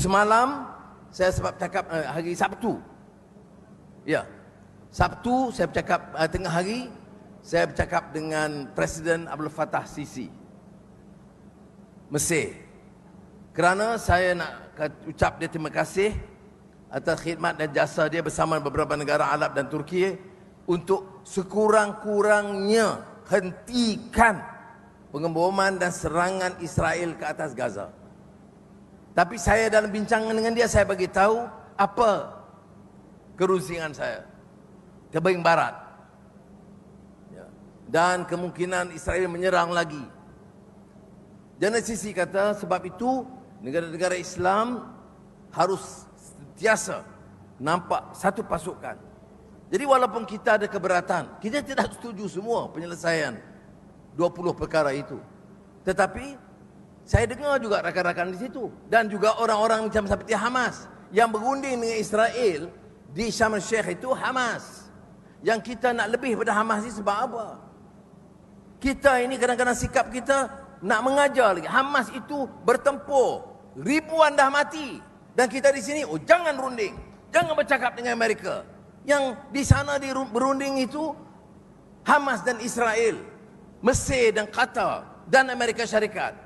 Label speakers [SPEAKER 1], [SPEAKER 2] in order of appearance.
[SPEAKER 1] Semalam saya sebab cakap uh, hari Sabtu. Ya. Sabtu saya bercakap uh, tengah hari saya bercakap dengan Presiden Abdul Fattah Sisi. Mesir. Kerana saya nak ucap dia terima kasih atas khidmat dan jasa dia bersama beberapa negara Arab dan Turki untuk sekurang-kurangnya hentikan pengeboman dan serangan Israel ke atas Gaza. Tapi saya dalam bincangan dengan dia saya bagi tahu apa kerusingan saya. Tebing barat. Ya. Dan kemungkinan Israel menyerang lagi. Sisi kata sebab itu negara-negara Islam harus sentiasa nampak satu pasukan. Jadi walaupun kita ada keberatan, kita tidak setuju semua penyelesaian 20 perkara itu. Tetapi saya dengar juga rakan-rakan di situ dan juga orang-orang macam seperti Hamas yang berunding dengan Israel di Syam al-Sheikh itu Hamas. Yang kita nak lebih pada Hamas ni sebab apa? Kita ini kadang-kadang sikap kita nak mengajar lagi. Hamas itu bertempur. Ribuan dah mati. Dan kita di sini, oh jangan runding. Jangan bercakap dengan Amerika. Yang di sana di berunding itu, Hamas dan Israel. Mesir dan Qatar dan Amerika Syarikat.